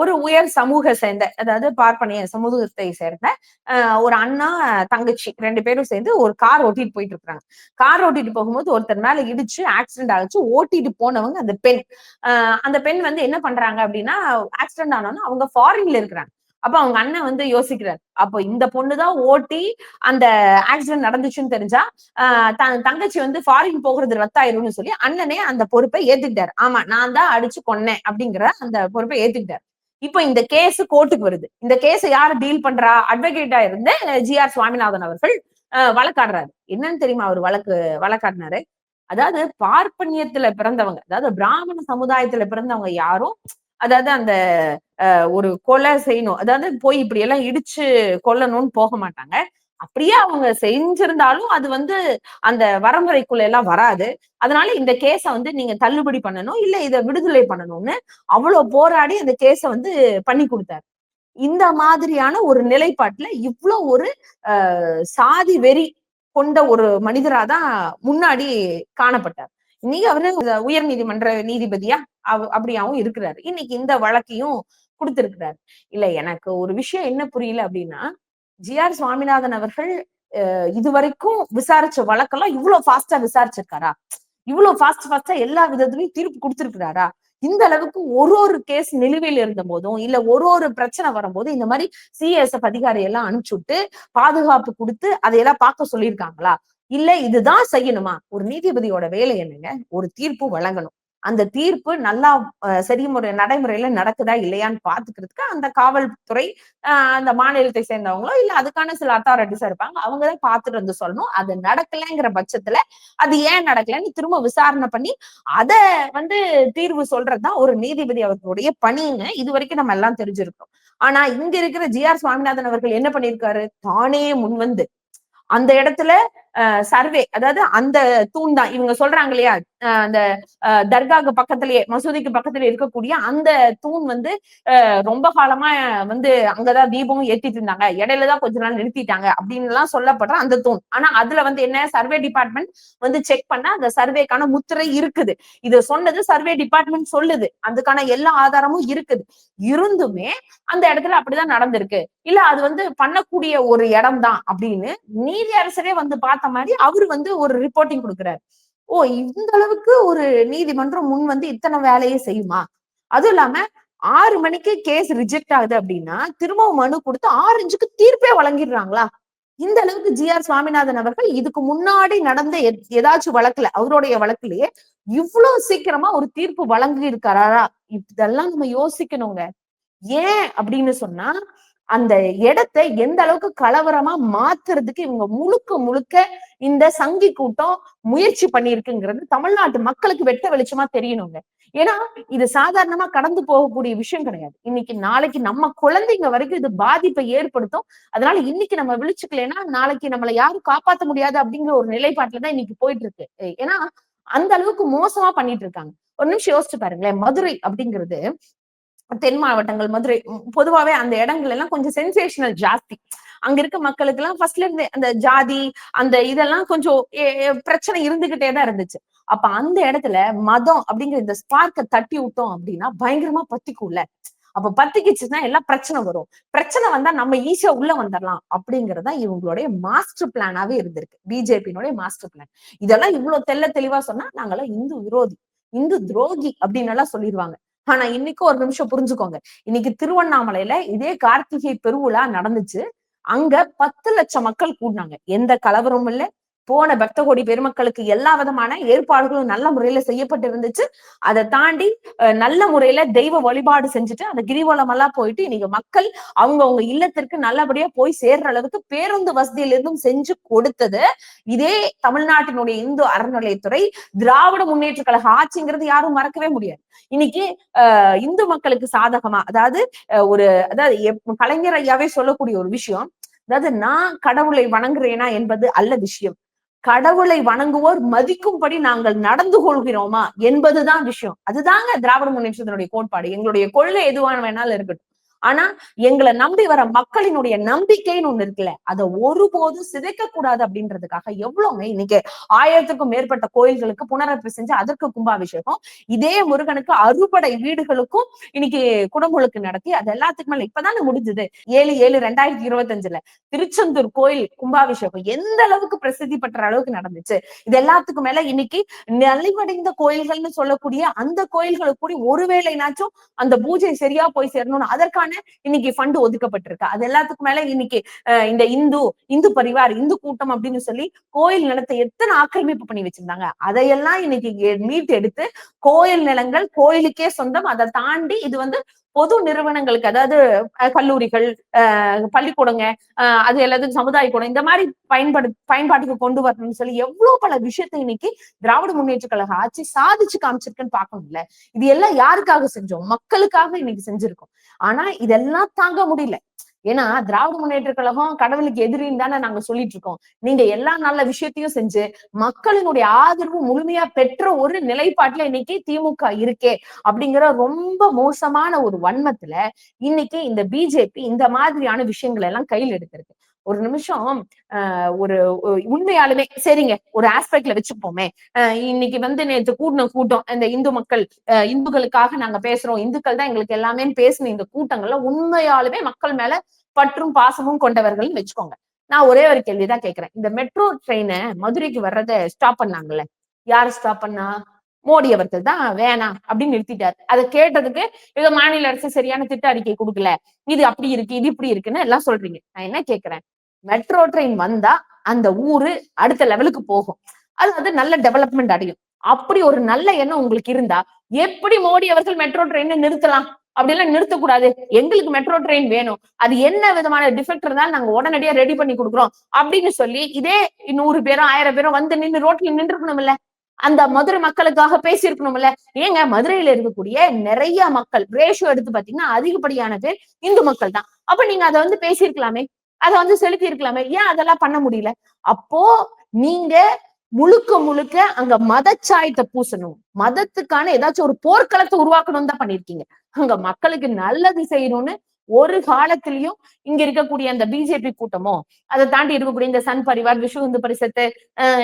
ஒரு உயர் சமூக சேர்ந்த அதாவது பார்ப்பனிய சமூகத்தை சேர்ந்த ஒரு அண்ணா தங்கச்சி ரெண்டு பேரும் சேர்ந்து ஒரு கார் ஓட்டிட்டு போயிட்டு இருக்காங்க. கார் ஓட்டிட்டு போகும்போது ஒருத்தர் மேல இடிச்சு ஆக்சிடென்ட் ஆகிச்சு ஓட்டிட்டு போனவங்க அந்த பெண். அந்த பெண் வந்து என்ன பண்றாங்க அப்படின்னா ஆக்சிடென்ட் ஆனோன்னு அவங்க ஃபாரின்ல இருக்கிறாங்க. அப்ப அவங்க அண்ணன் வந்து யோசிக்கிறார் அப்போ இந்த பொண்ணுதான் ஓட்டி அந்த ஆக்சிடென்ட் நடந்துச்சுன்னு தெரிஞ்சா தன் தங்கச்சி வந்து ஃபாரின் போகிறது ரத்தாயிரும்னு சொல்லி அண்ணனே அந்த பொறுப்பை ஏத்துக்கிட்டாரு. ஆமா நான் தான் அடிச்சு கொன்னேன் அப்படிங்கிற அந்த பொறுப்பை ஏத்துக்கிட்டாரு. இப்போ இந்த கேஸ் கோர்ட்டுக்கு வருது. இந்த கேஸ் யாரு டீல் பண்றா? அட்வொகேட்டா இருந்த ஜி ஆர் சுவாமிநாதன் அவர்கள் வழக்காடுறாரு. என்னன்னு தெரியுமா அவர் வழக்கு வழக்காடினாரு? அதாவது பார்ப்பனியத்துல பிறந்தவங்க அதாவது பிராமண சமுதாயத்துல பிறந்தவங்க யாரும் அதாவது அந்த ஒரு கொலை செய்யணும். அதாவது போய் இப்படி எல்லாம் இடிச்சு கொல்லணும்னு போக மாட்டாங்க. அப்படியே அவங்க செஞ்சிருந்தாலும் அது வந்து அந்த வரமுறைக்குள்ள எல்லாம் வராது. அதனால இந்த கேஸ வந்து நீங்க தள்ளுபடி பண்ணணும் இல்ல இதை விடுதலை பண்ணணும்னு அவ்வளவு போராடி அந்த கேஸ வந்து பண்ணி கொடுத்தாரு. இந்த மாதிரியான ஒரு நிலைப்பாட்டுல இவ்வளவு ஒரு சாதி வெறி கொண்ட ஒரு மனிதரா தான் முன்னாடி காணப்பட்டார். இன்னைக்கு அவரு உயர் நீதிமன்ற நீதிபதியா? அப்படியாவும் இருக்கிறாரு. இன்னைக்கு இந்த வழக்கையும் கொடுத்திருக்கிறாரு. இல்ல எனக்கு ஒரு விஷயம் என்ன புரியல அப்படின்னா ஜி ஆர் சுவாமிநாதன் அவர்கள் இதுவரைக்கும் விசாரிச்ச வழக்கெல்லாம் இவ்வளவு ஃபாஸ்டா விசாரிச்சிருக்காரா? இவ்வளவு ஃபாஸ்ட் ஃபாஸ்டா எல்லா விதத்துலயும் தீர்ப்பு கொடுத்திருக்கிறாரா? இந்த அளவுக்கு ஒரு ஒரு கேஸ் நிலுவையில் இருந்த போதும் இல்ல ஒரு ஒரு பிரச்சனை வரும்போது இந்த மாதிரி சிஎஸ்எஃப் அதிகாரி எல்லாம் அனுப்பிச்சுட்டு பாதுகாப்பு கொடுத்து அதையெல்லாம் பார்க்க சொல்லியிருக்காங்களா? இல்ல இதுதான் செய்யணுமா? ஒரு நீதிபதியோட வேலை என்னங்க? ஒரு தீர்ப்பு வழங்கணும். அந்த தீர்ப்பு நல்லா சரிமுறை நடைமுறையில நடக்குதா இல்லையான்னு பாத்துக்கிறதுக்கு அந்த காவல்துறை அந்த மாநிலத்தை சேர்ந்தவங்களோ இல்ல அதுக்கான சில அத்தாரிட்டிஸா இருப்பாங்க. அவங்கதான் பாத்துட்டு வந்து சொல்லணும். அது நடக்கலைங்கிற பட்சத்துல அது ஏன் நடக்கலன்னு திரும்ப விசாரணை பண்ணி அத வந்து தீர்வு சொல்றதுதான் ஒரு நீதிபதி அவர்களுடைய பணிங்க. இது வரைக்கும் நம்ம எல்லாம் தெரிஞ்சிருக்கோம் ஆனா இங்க இருக்கிற ஜி ஆர் சுவாமிநாதன் அவர்கள் என்ன பண்ணிருக்காரு தானே முன் வந்து அந்த இடத்துல சர்வே அதாவது அந்த தூண் தான். இவங்க சொல்றாங்க இல்லையா? அந்த தர்காக்கு பக்கத்திலேயே மசூதிக்கு பக்கத்துல இருக்கக்கூடிய அந்த தூண் வந்து ரொம்ப காலமா வந்து அங்கதான் தீபமும் ஏத்திட்டு இருந்தாங்க. இடையிலதான் கொஞ்ச நாள் நிறுத்திட்டாங்க அப்படின்னு எல்லாம் சொல்லப்படுற அந்த தூண். ஆனா அதுல வந்து என்ன சர்வே டிபார்ட்மெண்ட் வந்து செக் பண்ண அந்த சர்வேக்கான முத்திரை இருக்குது. இது சொன்னது சர்வே டிபார்ட்மெண்ட் சொல்லுது. அதுக்கான எல்லா ஆதாரமும் இருக்குது. இருந்துமே அந்த இடத்துல அப்படிதான் நடந்திருக்கு. இல்ல அது வந்து பண்ணக்கூடிய ஒரு இடம் தான் அப்படின்னு நீதி அரசரே வந்து பார்த்து மாதிரி அவரு வந்து ஒரு ரிப்போர்ட்டிங் கொடுக்குறாரு. ஓ இந்த அளவுக்கு ஒரு நீதிமன்றம் முன் வந்து இத்தனை வேலையை செய்யுமா? அதுவும் இல்லாம ஆறு மணிக்கு கேஸ் ரிஜெக்ட் ஆகுது அப்படின்னா திரும்பவும் மனு கொடுத்து ஆறு தீர்ப்பே வழங்கிடுறாங்களா? இந்த அளவுக்கு ஜி ஆர் சுவாமிநாதன் அவர்கள் இதுக்கு முன்னாடி நடந்த ஏதாச்சும் வழக்குல அவருடைய வழக்குலயே இவ்வளவு சீக்கிரமா ஒரு தீர்ப்பு வழங்கி இருக்காரா இதெல்லாம் நம்ம யோசிக்கணுங்க. ஏன் அப்படின்னு சொன்னா அந்த இடத்தை எந்த அளவுக்கு கலவரமா மாத்துறதுக்கு இவங்க முழுக்க முழுக்க இந்த சங்கி கூட்டம் முயற்சி பண்ணிருக்குங்கிறது தமிழ்நாட்டு மக்களுக்கு வெட்ட வெளிச்சமா தெரியணுங்க. ஏன்னா இது சாதாரணமா கடந்து போகக்கூடிய விஷயம் கிடையாது. இன்னைக்கு நாளைக்கு நம்ம குழந்தைங்க வரைக்கும் இது பாதிப்பை ஏற்படுத்தும். அதனால இன்னைக்கு நம்ம விழிச்சுக்கலன்னா நாளைக்கு நம்மளை யாரும் காப்பாத்த முடியாது அப்படிங்கிற ஒரு நிலைப்பாட்டுலதான் இன்னைக்கு போயிட்டு இருக்கு ஏன்னா அந்த அளவுக்கு மோசமா பண்ணிட்டு இருக்காங்க. ஒரு நிமிஷம் யோசிச்சு பாருங்களேன். மதுரை அப்படிங்கிறது தென் மாவட்டங்கள் மதுரை பொதுவாவே அந்த இடங்கள் எல்லாம் கொஞ்சம் சென்சேஷனல் ஜாஸ்தி. அங்க இருக்க மக்களுக்கு எல்லாம் ஃபர்ஸ்ட்ல இருந்து அந்த ஜாதி அந்த இதெல்லாம் கொஞ்சம் பிரச்சனை இருந்துகிட்டே தான் இருந்துச்சு. அப்ப அந்த இடத்துல மதம் அப்படிங்கிற இந்த ஸ்பார்க்க தட்டி விட்டோம் அப்படின்னா பயங்கரமா பத்திக்கும்ல. அப்ப பத்திக்கிச்சுன்னா எல்லாம் பிரச்சனை வரும். பிரச்சனை வந்தா நம்ம ஈஸியா உள்ள வந்துடலாம் அப்படிங்கறதா இவங்களுடைய மாஸ்டர் பிளானாவே இருந்திருக்கு. பிஜேபியினுடைய மாஸ்டர் பிளான் இதெல்லாம் இவ்வளவு தெல்ல தெளிவா சொன்னா நாங்கெல்லாம் இந்து விரோதி இந்து துரோகி அப்படின்னு எல்லாம் சொல்லிடுவாங்க ஆனா இன்னைக்கு ஒரு நிமிஷம் புரிஞ்சுக்கோங்க. இன்னைக்கு திருவண்ணாமலையில இதே கார்த்திகை பெருவிழா நடந்துச்சு. அங்க பத்து லட்சம் மக்கள் கூடினாங்க. எந்த கலவரமும் இல்லை போன பக்த கோடி பெருமக்களுக்கு எல்லா விதமான ஏற்பாடுகளும் நல்ல முறையில செய்யப்பட்டு இருந்துச்சு அதை தாண்டி நல்ல முறையில தெய்வ வழிபாடு செஞ்சுட்டு அந்த கிரிவலம் எல்லாம் போயிட்டு இன்னைக்கு மக்கள் அவங்க அவங்க இல்லத்திற்கு நல்லபடியா போய் சேர்ற அளவுக்கு பேருந்து வசதியிலிருந்தும் செஞ்சு கொடுத்தது. இதே தமிழ்நாட்டினுடைய இந்து அறநிலையத்துறை திராவிட முன்னேற்ற கழக ஆட்சிங்கிறது யாரும் மறக்கவே முடியாது. இன்னைக்கு இந்து மக்களுக்கு சாதகமா அதாவது ஒரு அதாவது கலைஞர் ஐயாவே சொல்லக்கூடிய ஒரு விஷயம் அதாவது நான் கடவுளை வணங்குறேனா என்பது அல்ல விஷயம். கடவுளை வணங்குவோர் மதிக்கும்படி நாங்கள் நடந்து கொள்கிறோமா என்பதுதான் விஷயம். அதுதாங்க திராவிட முன்னேற்றத்தினுடைய கோட்பாடு. எங்களுடைய கொள்கை எதுவான வேணாலும் இருக்கட்டும். ஆனா எங்களை நம்பி வர மக்களினுடைய நம்பிக்கைன்னு ஒண்ணு இருக்குல்ல அதை ஒருபோதும் சிதைக்க கூடாது அப்படின்றதுக்காக எவ்வளவுங்க இன்னைக்கு ஆயிரத்துக்கும் மேற்பட்ட கோயில்களுக்கு புனரமைப்பு செஞ்சு அதற்கு கும்பாபிஷேகம் இதே முருகனுக்கு அறுபடை வீடுகளுக்கும் இன்னைக்கு குடமுழுக்கு நடத்தி அது எல்லாத்துக்கு மேல இப்பதானே முடிஞ்சது. ஏழு ஏழு ரெண்டாயிரத்தி இருபத்தி அஞ்சுல திருச்செந்தூர் கோயில் கும்பாபிஷேகம் எந்த அளவுக்கு பிரசித்தி பெற்ற அளவுக்கு நடந்துச்சு? இது எல்லாத்துக்கும் மேல இன்னைக்கு நலிவடைந்த கோயில்கள்னு சொல்லக்கூடிய அந்த கோயில்களுக்கு கூட ஒருவேளைனாச்சும் அந்த பூஜை சரியா போய் சேரணும்னு அதற்கான இன்னைக்கு ஃபண்ட் ஒதுக்கப்பட்டிருக்கு. அது எல்லாத்துக்கும் மேல இன்னைக்கு இந்த இந்து இந்து பரிவார் இந்து கூட்டம் அப்படின்னு சொல்லி கோயில் நிலத்தை எத்தனை ஆக்கிரமிப்பு பண்ணி வச்சிருந்தாங்க? அதையெல்லாம் இன்னைக்கு மீட்டு எடுத்து கோயில் நிலங்கள் கோயிலுக்கே சொந்தம். அதை தாண்டி இது வந்து பொது நிறுவனங்களுக்கு அதாவது கல்லூரிகள் பள்ளிக்கூடங்க அது எல்லாத்துக்கும் சமுதாய கூடம் இந்த மாதிரி பயன்பாடு பயன்பாட்டுக்கு கொண்டு வரணும்னு சொல்லி எவ்வளவு பல விஷயத்தை இன்னைக்கு திராவிட முன்னேற்ற கழக ஆட்சி சாதிச்சு காமிச்சிருக்குன்னு பார்க்கணும்ல. இது எல்லாம் யாருக்காக செஞ்சோம்? மக்களுக்காக இன்னைக்கு செஞ்சிருக்கோம். ஆனா இதெல்லாம் தாங்க முடியல. ஏன்னா திராவிட முன்னேற்ற கழகம் கடவுளுக்கு எதிரின்னு தானே நாங்க சொல்லிட்டு இருக்கோம். நீங்க எல்லா நல்ல விஷயத்தையும் செஞ்சு மக்களினுடைய ஆதரவு முழுமையா பெற்ற ஒரு நிலைப்பாட்டுல இன்னைக்கு திமுக இருக்கே அப்படிங்கிற ரொம்ப மோசமான ஒரு வன்மத்துல இன்னைக்கு இந்த பிஜேபி இந்த மாதிரியான விஷயங்கள் எல்லாம் கையில் எடுத்திருக்கு. ஒரு நிமிஷம் ஒரு உண்மையாலுமே சரிங்க ஒரு ஆஸ்பெக்ட்ல வச்சுப்போமே. இன்னைக்கு வந்து நேற்று கூட்டின கூட்டம் இந்த இந்து மக்கள் இந்துக்களுக்காக நாங்க பேசுறோம் இந்துக்கள் தான் எங்களுக்கு எல்லாமே பேசின இந்த கூட்டங்கள்ல உண்மையாலுமே மக்கள் மேல பற்றும் பாசமும் கொண்டவர்கள்னு வச்சுக்கோங்க. நான் ஒரே ஒரு கேள்விதான் கேட்கிறேன் இந்த மெட்ரோ ட்ரெயினை மதுரைக்கு வர்றத ஸ்டாப் பண்ணாங்கல்ல? யாரு ஸ்டாப் பண்ணா? மோடி அவர்கள் தான் வேணாம் அப்படின்னு நிறுத்திட்டாரு. அதை கேட்டதுக்கு ஏதோ மாநில அரசு சரியான திட்ட அறிக்கை கொடுக்கல. இது அப்படி இருக்கு இது இப்படி இருக்குன்னு எல்லாம் சொல்றீங்க. நான் என்ன கேக்குறேன்? மெட்ரோ ட்ரெயின் வந்தா அந்த ஊரு அடுத்த லெவலுக்கு போகும். அது வந்து நல்ல டெவலப்மெண்ட் அடையும். அப்படி ஒரு நல்ல எண்ணம் உங்களுக்கு இருந்தா எப்படி மோடி அவர்கள் மெட்ரோ ட்ரெயினை நிறுத்தலாம்? அப்படி எல்லாம் நிறுத்தக்கூடாது. எங்களுக்கு மெட்ரோ ட்ரெயின் வேணும். அது என்ன விதமான டிஃபெக்ட் இருந்தாலும் நாங்க உடனடியா ரெடி பண்ணி கொடுக்குறோம். அப்படின்னு சொல்லி இதே நூறு பேரும் ஆயிரம் பேரும் வந்து நின்று ரோட்ல நின்று இருக்கணும்ல அந்த மதுரை மக்களுக்காக பேசியிருக்கணும்ல. ஏங்க மதுரையில இருக்கக்கூடிய நிறைய மக்கள் ரேஷியோ எடுத்து பாத்தீங்கன்னா அதிகப்படியான பேர் இந்து மக்கள் தான் அப்ப நீங்க அதை வந்து பேசியிருக்கலாமே. அதை வந்து செலுத்தி இருக்கலாமே ஏன் அதெல்லாம் பண்ண முடியல? அப்போ நீங்க முழுக்க முழுக்க அங்க மதச்சாயத்தை பூசணும். மதத்துக்கான ஏதாச்சும் ஒரு போர்க்களத்தை உருவாக்கணும் தான் பண்ணிருக்கீங்க அங்க மக்களுக்கு நல்லது செய்யணும்னு ஒரு காலத்திலயும் இங்க இருக்கக்கூடிய அந்த பிஜேபி கூட்டமோ அதை தாண்டி இருக்கக்கூடிய இந்த சன் பரிவார் விஷு இந்து பரிசத்து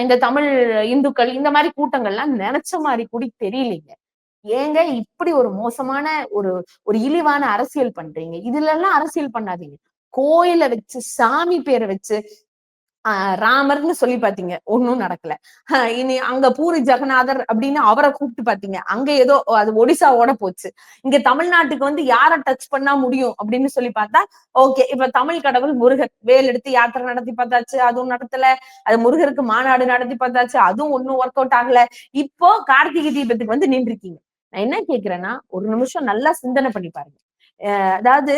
இந்த தமிழ் இந்துக்கள் இந்த மாதிரி கூட்டங்கள்லாம் நினைச்ச மாதிரி கூட தெரியலீங்க. ஏங்க இப்படி ஒரு மோசமான ஒரு ஒரு இழிவான அரசியல் பண்றீங்க. இதுல எல்லாம் அரசியல் பண்ணாதீங்க. கோயிலை வச்சு சாமி பேரை வச்சு ராமர்னு சொல்லி பாத்தீங்க ஒன்னும் நடக்கல. இனி அங்க பூரி ஜெகநாதர் அப்படின்னு அவரை கூப்பிட்டு பாத்தீங்க அங்க ஏதோ அது ஒடிசாவோட போச்சு. இங்க தமிழ்நாட்டுக்கு வந்து யார டச் பண்ணா முடியும் அப்படின்னு சொல்லி பார்த்தா ஓகே இப்ப தமிழ் கடவுள் முருகர். வேல் எடுத்து யாத்திரை நடத்தி பார்த்தாச்சு அதுவும் நடத்தல. அது முருகருக்கு மாநாடு நடத்தி பார்த்தாச்சு அதுவும் ஒன்னும் ஒர்க் அவுட் ஆகல. இப்போ கார்த்திகை தீபத்துக்கு வந்து நின்றுருக்கீங்க. நான் என்ன கேக்குறேன்னா ஒரு நிமிஷம் நல்லா சிந்தனை பண்ணி பாருங்க. அதாவது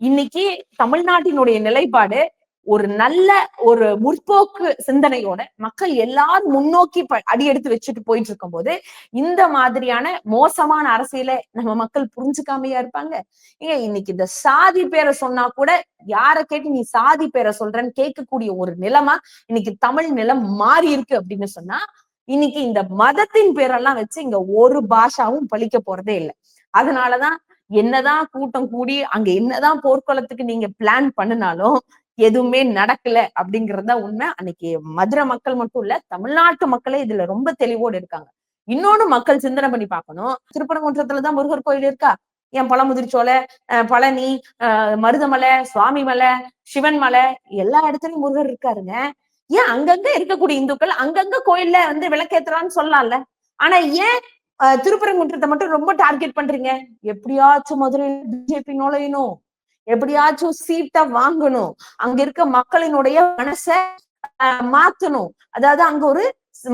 இன்னைக்கு தமிழ்நாட்டினுடைய நிலைப்பாடு ஒரு நல்ல ஒரு முற்போக்கு சிந்தனையோட மக்கள் எல்லாரும் முன்னோக்கி அடி எடுத்து வச்சுட்டு போயிட்டு இருக்கும் போது இந்த மாதிரியான மோசமான அரசியல நம்ம மக்கள் புரிஞ்சுக்காமையா இருப்பாங்க. ஏங்க இன்னைக்கு இந்த சாதி பேரை சொன்னா கூட யார கேட்டு நீ சாதி பேரை சொல்றன்னு கேட்கக்கூடிய ஒரு நிலமா இன்னைக்கு தமிழ் நிலம் மாறி இருக்கு அப்படின்னு சொன்னா இன்னைக்கு இந்த மதத்தின் பேரெல்லாம் வச்சு இங்க ஒரு பாஷாவும் பழிக்க போறதே இல்லை. அதனாலதான் என்னதான் கூட்டம் கூடி அங்க என்னதான் போர்க்களத்துக்கு நீங்க பிளான் பண்ணினாலும் எதுவுமே நடக்கல அப்படிங்கறத உண்மை. அன்னைக்கு மதுரை மக்கள் மட்டும் இல்ல தமிழ்நாட்டு மக்களே இதுல ரொம்ப தெளிவோடு இருக்காங்க. இன்னொன்னு மக்கள் சிந்தனை பண்ணி பார்க்கணும். திருப்பரங்குன்றத்துலதான் முருகர் கோயில் இருக்கா? என் பழமுதிர்ச்சோலை பழனி மருதமலை சுவாமி மலை சிவன் மலை எல்லா இடத்துலயும் முருகர் இருக்காருங்க. ஏன் அங்கங்க இருக்கக்கூடிய இந்துக்கள் அங்கங்க கோயில்ல வந்து விளக்கேத்துறான்னு சொல்லலாம்ல. ஆனா ஏன் திருப்பரங்குன்றத்தை மட்டும் ரொம்ப டார்கெட் பண்றீங்க. எப்படியாச்சும் மதுரையில் பிஜேபி நுழையணும். எப்படியாச்சும் சீட்டை வாங்கணும். அங்க இருக்க மக்களினுடைய மனச மாத்தணும். அதாவது அங்க ஒரு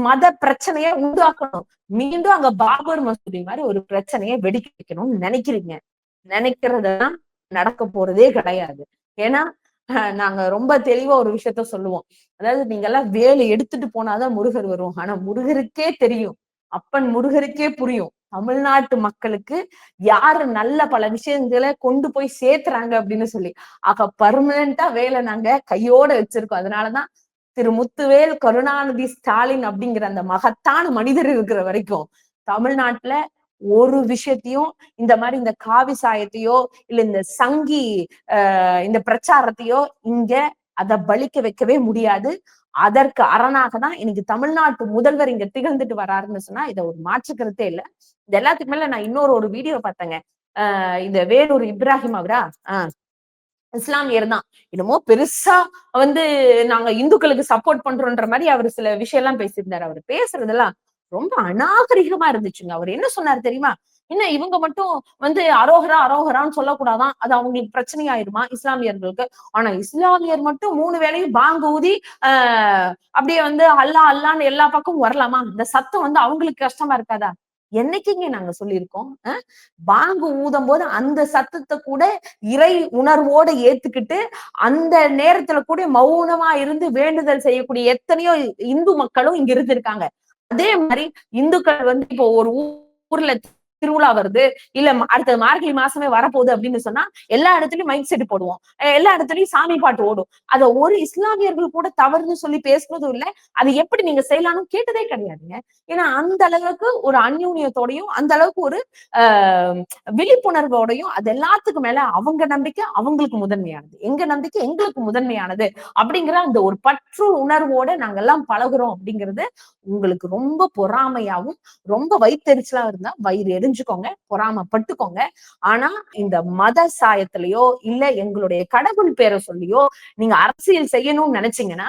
மத பிரச்சனையை உண்டாக்கணும். மீண்டும் அங்க பாபர் மசூதி மாதிரி ஒரு பிரச்சனையை வெடிக்க வைக்கணும்னு நினைக்கிறீங்க. நினைக்கிறதெல்லாம் நடக்க போறதே கிடையாது. ஏன்னா அஹ், நாங்க ரொம்ப தெளிவா ஒரு விஷயத்த சொல்லுவோம். அதாவது நீங்க எல்லாம் வேலை எடுத்துட்டு போனாதான் முருகர் வரும். ஆனா முருகருக்கே தெரியும். அப்பன் முருகருக்கே புரியும். தமிழ்நாட்டு மக்களுக்கு யாரு நல்ல பல விஷயங்களை கொண்டு போய் சேர்த்துறாங்க அப்படின்னு சொல்லி. ஆக பர்மனண்டா வேலை நாங்க கையோட வச்சிருக்கோம். அதனாலதான் திரு முத்துவேல் கருணாநிதி ஸ்டாலின் அப்படிங்கிற அந்த மகத்தான மனிதர் இருக்கிற வரைக்கும் தமிழ்நாட்டுல ஒரு விஷயத்தையும் இந்த மாதிரி இந்த காவி சாயத்தையோ இல்ல இந்த சங்கி இந்த பிரச்சாரத்தையோ இங்க அதை பலிக்க வைக்கவே முடியாது. அதற்கு அரணாக தான் இன்னைக்கு தமிழ்நாட்டு முதல்வர் இங்க திகழ்ந்துட்டு வராருன்னு சொன்னா இதை ஒரு மாற்றுக்கிறதே இல்ல. இது எல்லாத்துக்கு மேல நான் இன்னொரு ஒரு வீடியோ பார்த்தேங்க. ஆஹ் இந்த வேலூர் இப்ராஹிம் அவரா? ஆஹ் இஸ்லாமியர் தான். என்னமோ பெருசா வந்து நாங்க இந்துக்களுக்கு சப்போர்ட் பண்றோன்ற மாதிரி அவர் சில விஷயம் எல்லாம் பேசியிருந்தாரு. அவர் பேசுறதெல்லாம் ரொம்ப அநாகரிகமா இருந்துச்சுங்க. அவர் என்ன சொன்னார் தெரியுமா? என்ன இவங்க மட்டும் வந்து அரோகரா அரோகரான்னு சொல்லக்கூடாதான். அது அவங்களுக்கு பிரச்சனை ஆயிருமா இஸ்லாமியர்களுக்கு? ஆனா இஸ்லாமியர் மட்டும் மூணு வேளையும் பாங்கு ஊதி ஆஹ் அப்படியே வந்து அல்லா அல்லான்னு எல்லா பக்கமும் வரலாமா? இந்த சத்தம் வந்து அவங்களுக்கு கஷ்டமா இருக்காதா? என்னைக்குங்க நாங்க சொல்லியிருக்கோம் பாங்கு ஊதும் போது அந்த சத்தத்தை கூட இறை உணர்வோட ஏத்துக்கிட்டு அந்த நேரத்துல கூட மௌனமா இருந்து வேண்டுதல் செய்யக்கூடிய எத்தனையோ இந்து மக்களும் இங்க இருந்திருக்காங்க. அதே மாதிரி இந்துக்கள் வந்து இப்போ ஒரு ஊர்ல திருவிழா வருது இல்ல அடுத்த மார்கழி மாசமே வரப்போகுது அப்படின்னு சொன்னா எல்லா இடத்துலயும் மைக் செட் போடுவோம். எல்லா இடத்துலயும் சாமி பாட்டு ஓடும். அத ஒரு இஸ்லாமியர்கள் கூட தவறுன்னு சொல்லி பேசுனதும் இல்ல. அது எப்படி நீங்க செய்யலாம்னு கேட்டதே கிடையாதுங்க. ஏன்னா அந்த அளவுக்கு ஒரு அந்யூன்யத்தோடையும் அந்த அளவுக்கு ஒரு ஆஹ் விழிப்புணர்வோடையும் அது எல்லாத்துக்கும் மேல அவங்க நம்பிக்கை அவங்களுக்கு முதன்மையானது. எங்க நம்பிக்கை எங்களுக்கு முதன்மையானது அப்படிங்கிற அந்த ஒரு பற்று உணர்வோட நாங்க எல்லாம் பழகுறோம் அப்படிங்கிறது உங்களுக்கு ரொம்ப பொறாமையாவும் ரொம்ப வயிற்றுச்சலா இருந்தா வயிறு புரிஞ்சுக்கோங்க பொறாமப்பட்டுக்கோங்க. ஆனா இந்த மத சாயத்திலயோ இல்ல எங்களுடைய கடவுள் பேரை சொல்லியோ நீங்க அரசியல் செய்யணும்னு நினைச்சீங்கன்னா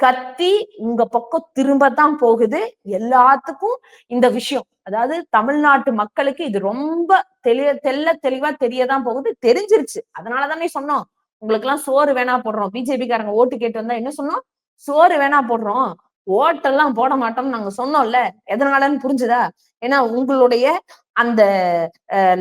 கத்தி உங்க பக்கம் திரும்பத்தான் போகுது. எல்லாத்துக்கும் இந்த விஷயம். அதாவது தமிழ்நாட்டு மக்களுக்கு இது ரொம்ப தெளிவ தெல்ல தெளிவா தெரியதான் போகுது. தெரிஞ்சிருச்சு. அதனாலதானே சொன்னோம். உங்களுக்கு எல்லாம் சோறு வேணா போடுறோம். பிஜேபிக்காரங்க ஓட்டு கேட்டு வந்தா என்ன சொன்னோம்? சோறு வேணா போடுறோம். ஓட்டெல்லாம் போட மாட்டோம்னு நாங்க சொன்னோம்ல. எதனாலன்னு புரிஞ்சுதா? ஏன்னா உங்களுடைய அந்த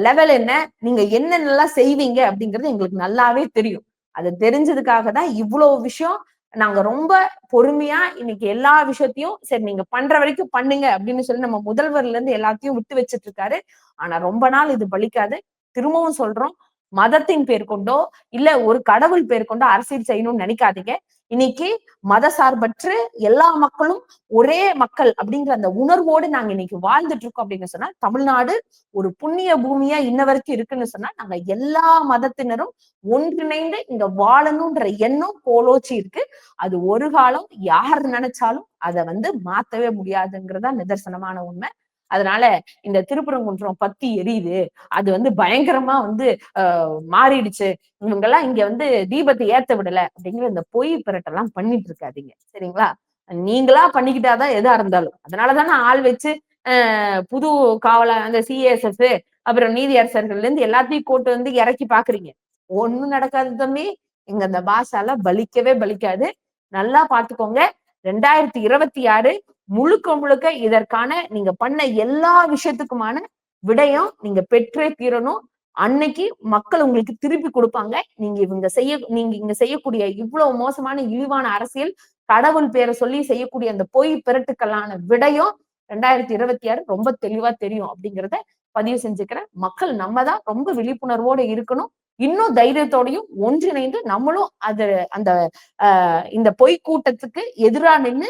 லெவல் என்ன? நீங்க என்னென்னலாம் செய்வீங்க அப்படிங்கிறது எங்களுக்கு நல்லாவே தெரியும். அது தெரிஞ்சதுக்காக தான் இவ்வளவு விஷயம் நாங்க ரொம்ப பொறுமையா இன்னைக்கு எல்லா விஷயத்தையும் சரி நீங்க பண்ற வரைக்கும் பண்ணுங்க அப்படின்னு சொல்லி நம்ம முதல்வர்ல இருந்து எல்லாத்தையும் விட்டு வச்சிட்டு இருக்காரு. ஆனா ரொம்ப நாள் இது பலிக்காது. திரும்பவும் சொல்றோம். மதத்தின் பேர் கொண்டோ இல்ல ஒரு கடவுள் பேர் கொண்டோ அரசியல் செய்யணும்னு நினைக்காதீங்க. இன்னைக்கு மத சார்பற்று எல்லா மக்களும் ஒரே மக்கள் அப்படிங்கிற அந்த உணர்வோடு நாங்க இன்னைக்கு வாழ்ந்துட்டு இருக்கோம் அப்படின்னு சொன்னா தமிழ்நாடு ஒரு புண்ணிய பூமியா இன்ன வரைக்கும் இருக்குன்னு சொன்னா நாங்க எல்லா மதத்தினரும் ஒன்றிணைந்து இங்க வாழணும்ன்ற எண்ணம் கோலோச்சி இருக்கு. அது ஒரு காலம் யார் நினைச்சாலும் அதை வந்து மாத்தவே முடியாதுங்கிறதா நிதர்சனமான உண்மை. அதனால இந்த திருப்பரங்குன்றம் பத்தி எரியுது. அது வந்து பயங்கரமா வந்து ஆஹ் மாறிடுச்சு. இவங்கெல்லாம் இங்க வந்து தீபத்தை ஏத்த விடல அப்படிங்கிற இந்த பொய் பிரட்டெல்லாம் பண்ணிட்டு இருக்காதீங்க. சரிங்களா? நீங்களா பண்ணிக்கிட்டாதான் எதா இருந்தாலும். அதனாலதானே ஆள் வச்சு ஆஹ் புது காவலா அந்த சிஎஸ்எஃப் அப்புறம் நீதியரசர்கள்ல இருந்து எல்லாத்தையும் கூட்டு வந்து இறக்கி பாக்குறீங்க. ஒண்ணும் நடக்காது தம்பி. இங்க அந்த பாஷால பலிக்கவே பலிக்காது. நல்லா பாத்துக்கோங்க. ரெண்டாயிரத்தி இருபத்தி ஆறு முழுக்க முழுக்க இதற்கான நீங்க பண்ண எல்லா விஷயத்துக்குமான விடயம் நீங்க பெற்றே தீரணும். அன்னைக்கு மக்கள் உங்களுக்கு திருப்பி கொடுப்பாங்க. நீங்க இவங்க செய்ய நீங்க இங்க செய்யக்கூடிய இவ்வளவு மோசமான இழிவான அரசியல் கடவுள் பேரை சொல்லி செய்யக்கூடிய அந்த பொய் பிறட்டுக்களான விடயம் ரெண்டாயிரத்தி இருபத்தி ஆறு ரொம்ப தெளிவா தெரியும் அப்படிங்கிறத பதிவு செஞ்சுக்கிறேன் மக்கள் நம்ம தான் ரொம்ப விழிப்புணர்வோட இருக்கணும். இன்னும் தைரியத்தோடையும் ஒன்றிணைந்து நம்மளும் அது அந்த ஆஹ் இந்த பொய் கூட்டத்துக்கு எதிராக நின்னு